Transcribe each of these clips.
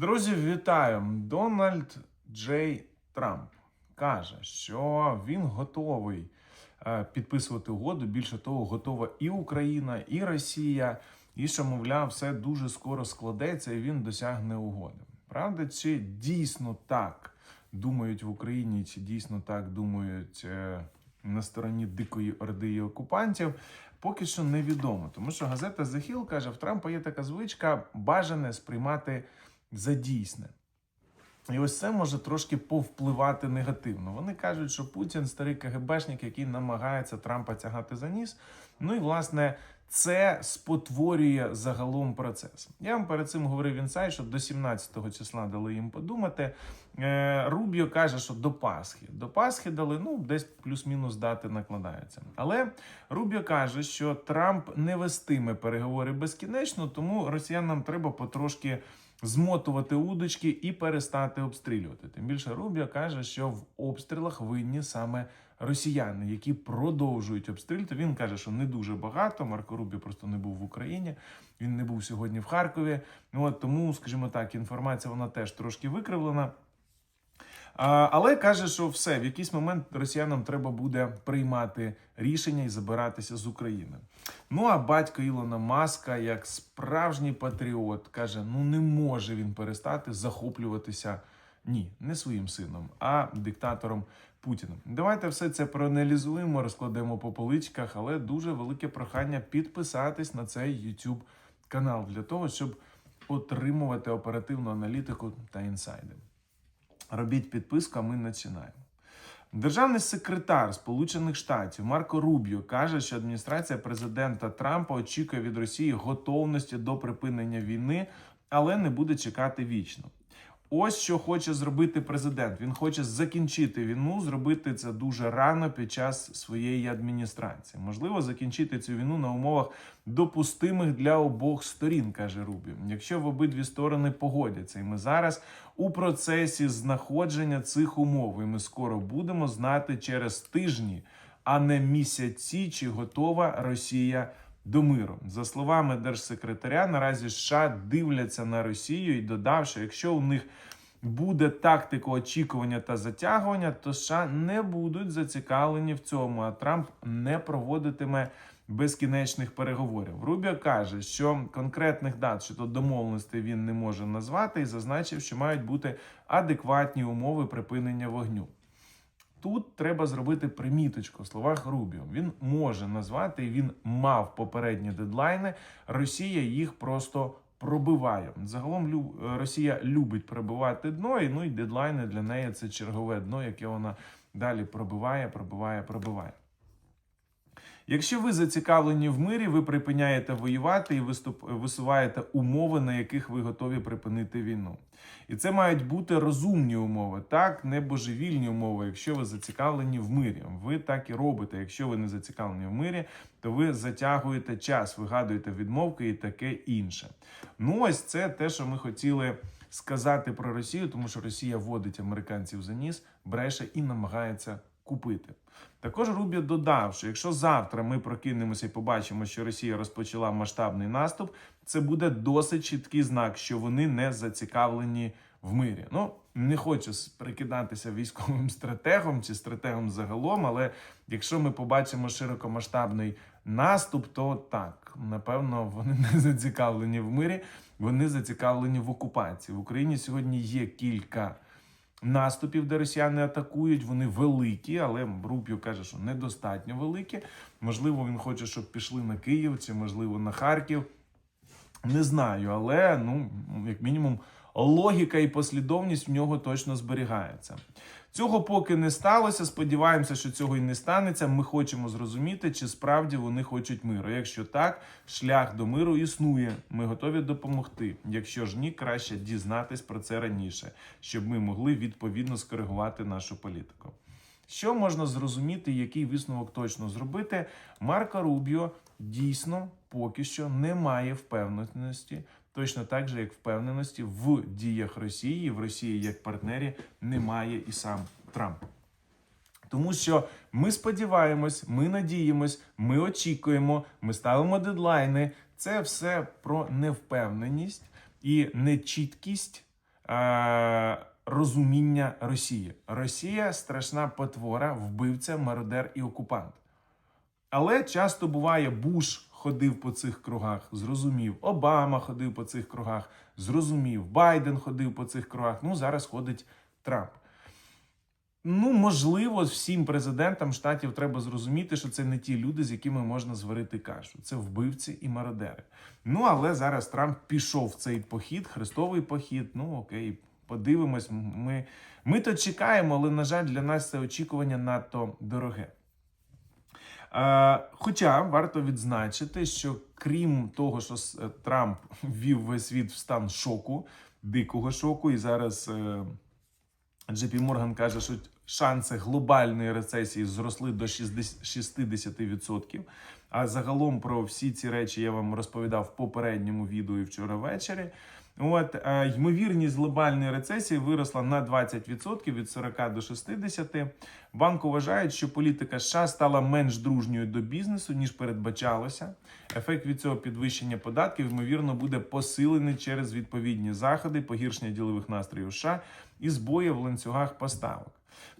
Друзі, вітаю! Дональд Джей Трамп каже, що він готовий е, підписувати угоду. Більше того, готова і Україна, і Росія, і що, мовляв, все дуже скоро складеться, і він досягне угоди. Правда, чи дійсно так думають в Україні, чи дійсно так думають е, на стороні дикої орди і окупантів? Поки що невідомо, тому що газета The Hill каже, в Трампа є така звичка бажане сприймати за дійсне. І ось це може трошки повпливати негативно. Вони кажуть, що Путін старий КГБшник, який намагається Трампа тягати за ніс. Ну і власне це спотворює загалом процес. Я вам перед цим говорив інсайт, що до 17-го числа дали їм подумати. Е, Рубіо каже, що до Пасхи. До Пасхи дали, ну, десь плюс-мінус дати накладаються. Але Рубіо каже, що Трамп не вестиме переговори безкінечно, тому росіянам треба потрошки змотувати удочки і перестати обстрілювати. Тим більше Рубіо каже, що в обстрілах винні саме росіяни, які продовжують обстрілювати. Він каже, що не дуже багато. Марко Рубіо просто не був в Україні. Він не був сьогодні в Харкові. Ну от тому, скажімо так, інформація вона теж трошки викривлена. Але каже, що все в якийсь момент росіянам треба буде приймати рішення і забиратися з України. Ну а батько Ілона Маска, як справжній патріот, каже: ну не може він перестати захоплюватися ні, не своїм сином, а диктатором Путіним. Давайте все це проаналізуємо, розкладемо по поличках, але дуже велике прохання підписатись на цей YouTube канал для того, щоб отримувати оперативну аналітику та інсайди. Робіть підписку, а ми починаємо. Державний секретар Сполучених Штатів Марко Рубіо каже, що адміністрація президента Трампа очікує від Росії готовності до припинення війни, але не буде чекати вічно. Ось що хоче зробити президент. Він хоче закінчити війну, зробити це дуже рано під час своєї адміністрації. Можливо, закінчити цю війну на умовах допустимих для обох сторін, каже Рубі. Якщо в обидві сторони погодяться, і ми зараз у процесі знаходження цих умов, і ми скоро будемо знати через тижні, а не місяці, чи готова Росія. До миру за словами держсекретаря, наразі США дивляться на Росію і додав, що якщо у них буде тактика очікування та затягування, то США не будуть зацікавлені в цьому. А Трамп не проводитиме безкінечних переговорів. Рубіо каже, що конкретних дат щодо домовленостей він не може назвати, і зазначив, що мають бути адекватні умови припинення вогню. Тут треба зробити приміточку в словах Рубіо. Він може назвати, він мав попередні дедлайни. Росія їх просто пробиває. Загалом Лю- Росія любить пробивати дно, і ну і дедлайни для неї це чергове дно, яке вона далі пробиває, пробиває, пробиває. Якщо ви зацікавлені в мирі, ви припиняєте воювати і виступ, висуваєте умови, на яких ви готові припинити війну. І це мають бути розумні умови, так, не божевільні умови, якщо ви зацікавлені в мирі. Ви так і робите. Якщо ви не зацікавлені в мирі, то ви затягуєте час, вигадуєте відмовки і таке інше. Ну, ось це те, що ми хотіли сказати про Росію, тому що Росія вводить американців за ніс, бреше і намагається купити. Також Рубіо додав, що якщо завтра ми прокинемося і побачимо, що Росія розпочала масштабний наступ, це буде досить чіткий знак, що вони не зацікавлені в мирі. Ну не хочу прикидатися військовим стратегом чи стратегом загалом, але якщо ми побачимо широкомасштабний наступ, то так напевно вони не зацікавлені в мирі, вони зацікавлені в окупації. В Україні сьогодні є кілька наступів, де росіяни атакують. Вони великі, але Рубіо каже, що недостатньо великі. Можливо, він хоче, щоб пішли на Київ, чи можливо на Харків. Не знаю, але ну, як мінімум, логіка і послідовність в нього точно зберігається. Цього поки не сталося. Сподіваємося, що цього і не станеться. Ми хочемо зрозуміти, чи справді вони хочуть миру. Якщо так, шлях до миру існує. Ми готові допомогти. Якщо ж ні, краще дізнатись про це раніше, щоб ми могли відповідно скоригувати нашу політику. Що можна зрозуміти, який висновок точно зробити? Марко Рубіо дійсно поки що не має впевненості, точно так же, як впевненості в діях Росії, в Росії як партнері немає і сам Трамп. Тому що ми сподіваємось, ми надіємось, ми очікуємо, ми ставимо дедлайни. Це все про невпевненість і нечіткість е, розуміння Росії. Росія страшна потвора, вбивця, мародер і окупант. Але часто буває, Буш ходив по цих кругах, зрозумів. Обама ходив по цих кругах, зрозумів. Байден ходив по цих кругах. Ну, зараз ходить Трамп. Ну, можливо, всім президентам штатів треба зрозуміти, що це не ті люди, з якими можна зварити кашу. Це вбивці і мародери. Ну, але зараз Трамп пішов в цей похід, хрестовий похід. Ну, окей, подивимось. Ми, ми то чекаємо, але, на жаль, для нас це очікування надто дороге. Хоча варто відзначити, що крім того, що е, Трамп ввів весь світ в стан шоку, дикого шоку, і зараз е, JP Morgan каже, що шанси глобальної рецесії зросли до 60 60%. А загалом про всі ці речі я вам розповідав в попередньому відео і вчора ввечері. От е, ймовірність глобальної рецесії виросла на 20% від 40 до 60. Банк вважає, що політика США стала менш дружньою до бізнесу ніж передбачалося. Ефект від цього підвищення податків ймовірно буде посилений через відповідні заходи, погіршення ділових настроїв США і збої в ланцюгах поставок.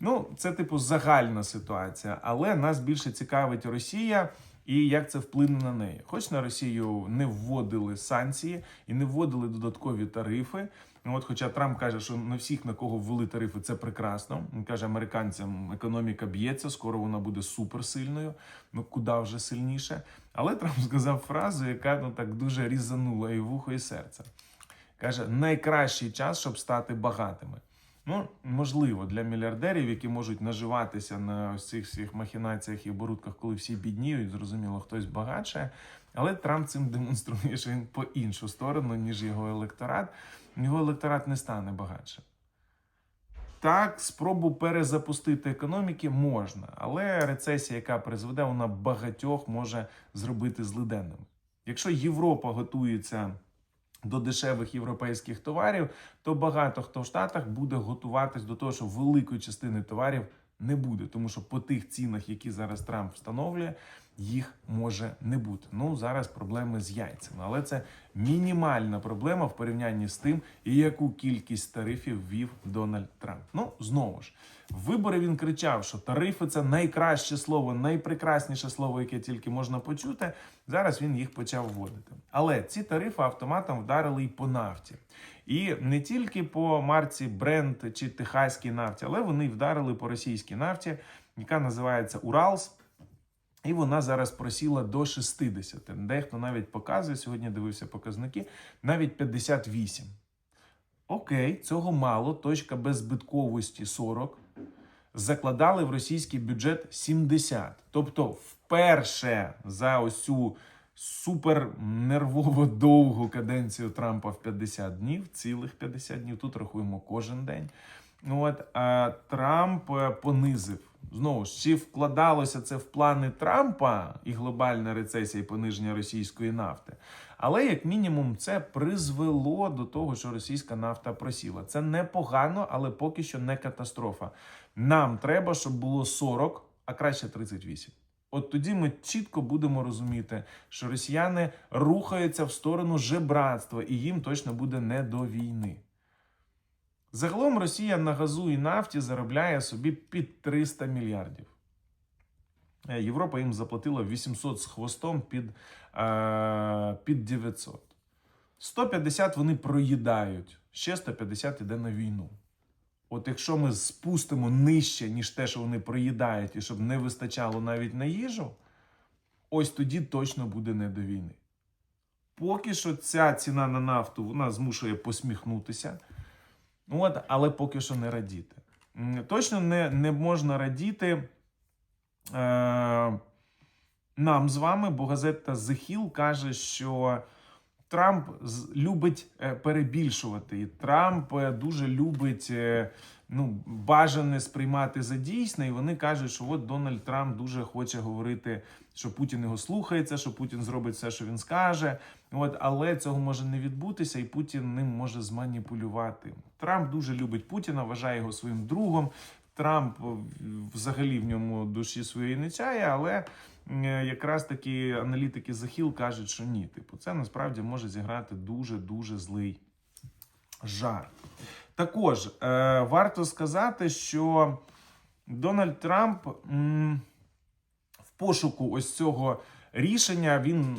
Ну, це типу загальна ситуація, але нас більше цікавить Росія і як це вплине на неї. Хоч на Росію не вводили санкції і не вводили додаткові тарифи. Ну, От, хоча Трамп каже, що на всіх, на кого ввели тарифи, це прекрасно. Він каже, американцям економіка б'ється, скоро вона буде суперсильною. Ну куди вже сильніше. Але Трамп сказав фразу, яка ну так дуже різанула і вухо, і серце. Каже, найкращий час, щоб стати багатими. Ну, можливо, для мільярдерів, які можуть наживатися на ось цих всіх махінаціях і оборудках, коли всі бідніють, зрозуміло, хтось багатше. Але Трамп цим демонструє, що він по іншу сторону, ніж його електорат. Його електорат не стане багатше. Так, спробу перезапустити економіки можна, але рецесія, яка призведе, вона багатьох може зробити злиденними. Якщо Європа готується до дешевих європейських товарів, то багато хто в Штатах буде готуватись до того, що великої частини товарів не буде, тому що по тих цінах, які зараз Трамп встановлює, їх може не бути. Ну зараз проблеми з яйцями, але це мінімальна проблема в порівнянні з тим, яку кількість тарифів ввів Дональд Трамп. Ну знову ж в вибори він кричав, що тарифи це найкраще слово, найпрекрасніше слово, яке тільки можна почути. Зараз він їх почав вводити. Але ці тарифи автоматом вдарили і по нафті. І не тільки по марці Brent чи Техаській нафті, але вони вдарили по російській нафті, яка називається Уралс. І вона зараз просіла до 60. Дехто навіть показує, сьогодні дивився показники, навіть 58. Окей, цього мало. Точка беззбитковості 40. Закладали в російський бюджет 70. Тобто, вперше за ось цю супер нервово довгу каденцію Трампа в 50 днів, цілих 50 днів. Тут рахуємо кожен день. От а Трамп е, понизив. Знову ж, чи вкладалося це в плани Трампа і глобальна рецесія і пониження російської нафти. Але, як мінімум, це призвело до того, що російська нафта просіла. Це непогано, але поки що не катастрофа. Нам треба, щоб було 40, а краще 38. От тоді ми чітко будемо розуміти, що росіяни рухаються в сторону жебратства, і їм точно буде не до війни. Загалом Росія на газу і нафті заробляє собі під 300 мільярдів. Е, Європа їм заплатила 800 з хвостом під, е, під 900. 150 вони проїдають, ще 150 іде на війну. От якщо ми спустимо нижче, ніж те, що вони проїдають, і щоб не вистачало навіть на їжу, ось тоді точно буде не до війни. Поки що ця ціна на нафту вона змушує посміхнутися. От, але поки що не радіти. Точно не, не можна радіти е, нам з вами, бо газета Hill каже, що Трамп любить е, перебільшувати. І Трамп е, дуже любить е, ну, бажане сприймати за дійсне. І вони кажуть, що от Дональд Трамп дуже хоче говорити, що Путін його слухається, що Путін зробить все, що він скаже. От, але цього може не відбутися, і Путін ним може зманіпулювати. Трамп дуже любить Путіна, вважає його своїм другом. Трамп взагалі в ньому душі своєї не чає, але е, якраз такі аналітики Захіл кажуть, що ні. Типу, це насправді може зіграти дуже дуже злий жарт. Також е, варто сказати, що Дональд Трамп м, в пошуку ось цього рішення він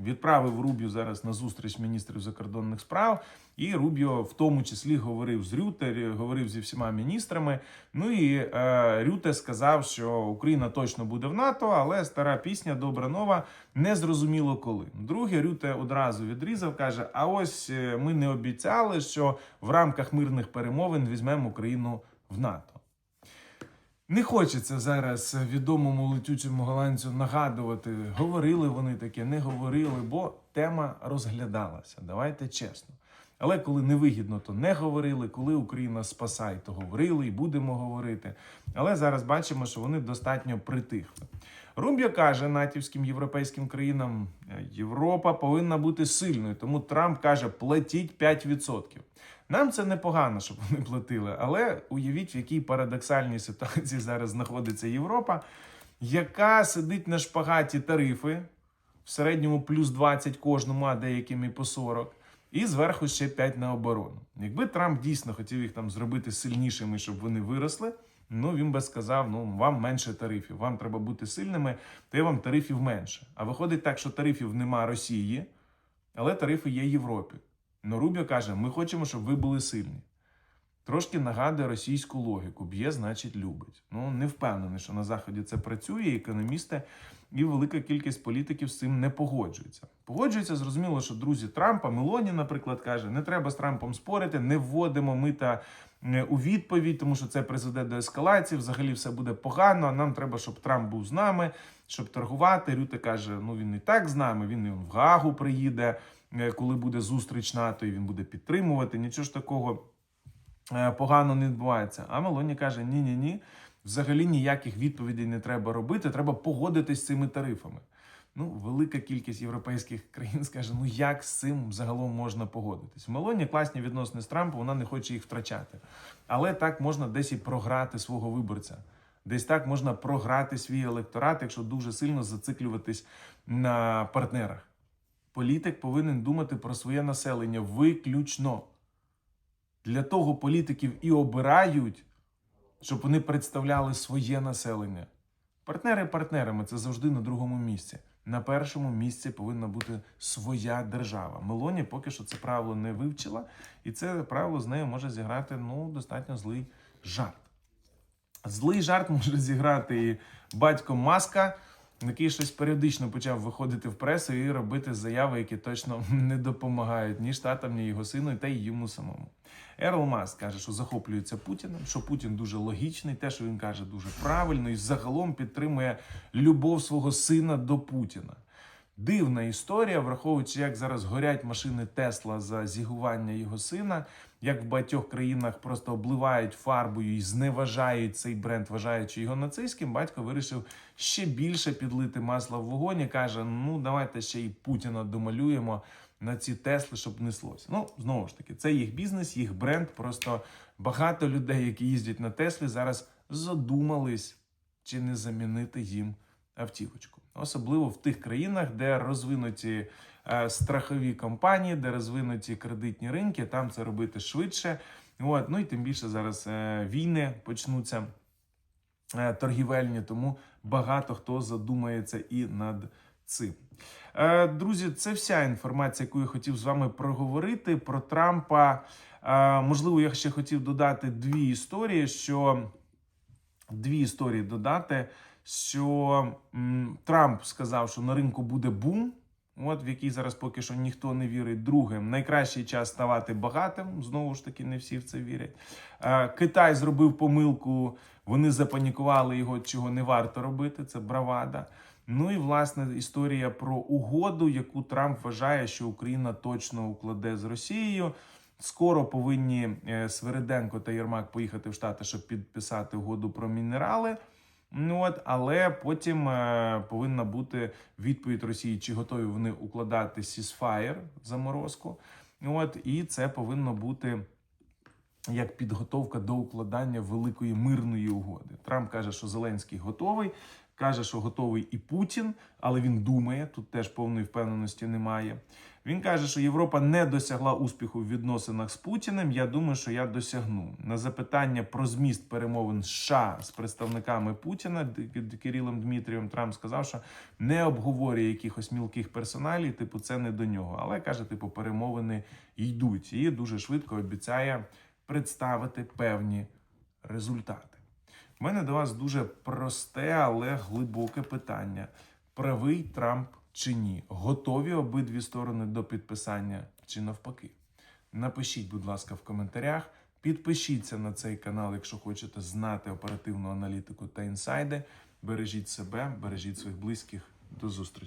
відправив Рубіо зараз на зустріч міністрів закордонних справ. І Рубіо в тому числі говорив з Рюте, говорив зі всіма міністрами. Ну і е, Рюте сказав, що Україна точно буде в НАТО, але стара пісня добра нова не зрозуміло коли. Друге, Рюте одразу відрізав, каже: А ось е, ми не обіцяли, що в рамках мирних перемовин візьмемо Україну в НАТО. Не хочеться зараз відомому летючому голландцю нагадувати, говорили вони таке, не говорили, бо тема розглядалася. Давайте чесно. Але коли невигідно, то не говорили. Коли Україна спасає, то говорили і будемо говорити. Але зараз бачимо, що вони достатньо притихли. Рубіо каже натівським європейським країнам: Європа повинна бути сильною. Тому Трамп каже: платіть 5%. Нам це непогано, щоб вони платили, але уявіть, в якій парадоксальній ситуації зараз знаходиться Європа, яка сидить на шпагаті тарифи в середньому плюс 20 кожному, а деяким і по 40, і зверху ще 5 на оборону. Якби Трамп дійсно хотів їх там зробити сильнішими, щоб вони виросли. Ну він би сказав: ну вам менше тарифів, вам треба бути сильними, то вам тарифів менше. А виходить так, що тарифів нема Росії, але тарифи є Європі. Но Рубіо каже: ми хочемо, щоб ви були сильні. Трошки нагадує російську логіку: б'є, значить, любить. Ну не впевнений, що на заході це працює. Економісти і велика кількість політиків з цим не погоджуються. Погоджуються, зрозуміло, що друзі Трампа, Мелоні, наприклад, каже: не треба з Трампом спорити, не вводимо мита е, у відповідь, тому що це призведе до ескалації. Взагалі все буде погано. Нам треба, щоб Трамп був з нами, щоб торгувати. Рюте каже: ну він і так з нами. Він і в Гагу приїде, е, коли буде зустріч НАТО, і він буде підтримувати. Нічого ж такого е, погано не відбувається. А Мелоні каже: ні, ні, ні. Взагалі ніяких відповідей не треба робити. Треба погодитись з цими тарифами. Ну, велика кількість європейських країн скаже: ну як з цим загалом можна погодитись? В Мелоні класні відносини з Трампом, вона не хоче їх втрачати. Але так можна десь і програти свого виборця. Десь так можна програти свій електорат, якщо дуже сильно зациклюватись на партнерах. Політик повинен думати про своє населення виключно. Для того політиків і обирають, щоб вони представляли своє населення. Партнери партнерами це завжди на другому місці. На першому місці повинна бути своя держава. Мелоні поки що це правило не вивчила, і це правило з нею може зіграти ну, достатньо злий жарт. Злий жарт може зіграти і батько Маска, який щось періодично почав виходити в пресу і робити заяви, які точно не допомагають ні штатам, ні його сину, та й йому самому. Ерл Мас каже, що захоплюється Путіним, що Путін дуже логічний, те, що він каже, дуже правильно, і загалом підтримує любов свого сина до Путіна. Дивна історія, враховуючи, як зараз горять машини Тесла за зігування його сина, як в багатьох країнах просто обливають фарбою і зневажають цей бренд, вважаючи його нацистським, батько вирішив ще більше підлити масла в вогонь і каже: ну давайте ще й Путіна домалюємо на ці Тесли, щоб неслося. Ну, знову ж таки, це їх бізнес, їх бренд. Просто багато людей, які їздять на Теслі, зараз задумались, чи не замінити їм автівочку. Особливо в тих країнах, де розвинуті е, страхові компанії, де розвинуті кредитні ринки, там це робити швидше. От, ну і тим більше зараз е, війни почнуться е, торгівельні, тому багато хто задумається і над цим. Друзі, це вся інформація, яку я хотів з вами проговорити про Трампа. Можливо, я ще хотів додати дві історії, що дві історії додати, що Трамп сказав, що на ринку буде бум. От в який зараз поки що ніхто не вірить. Друге, найкращий час ставати багатим. Знову ж таки, не всі в це вірять. Е, Китай зробив помилку, вони запанікували його, чого не варто робити. Це бравада. Ну і власне історія про угоду, яку Трамп вважає, що Україна точно укладе з Росією. Скоро повинні е, Свериденко та Єрмак поїхати в Штати, щоб підписати угоду про мінерали. Ну от, але потім е, повинна бути відповідь Росії, чи готові вони укладати сісфаєр заморозку. От, і це повинно бути як підготовка до укладання великої мирної угоди. Трамп каже, що Зеленський готовий. Каже, що готовий і Путін, але він думає, тут теж повної впевненості немає. Він каже, що Європа не досягла успіху в відносинах з Путіним. Я думаю, що я досягну. На запитання про зміст перемовин США з представниками Путіна Д- Кирилом Дмитрієм Трамп сказав, що не обговорює якихось мілких персоналій, типу, це не до нього. Але каже, типу, перемовини йдуть і дуже швидко обіцяє представити певні результати. У мене до вас дуже просте, але глибоке питання: правий Трамп чи ні? Готові обидві сторони до підписання чи навпаки? Напишіть, будь ласка, в коментарях. Підпишіться на цей канал, якщо хочете знати оперативну аналітику та інсайди. Бережіть себе, бережіть своїх близьких. До зустрічі.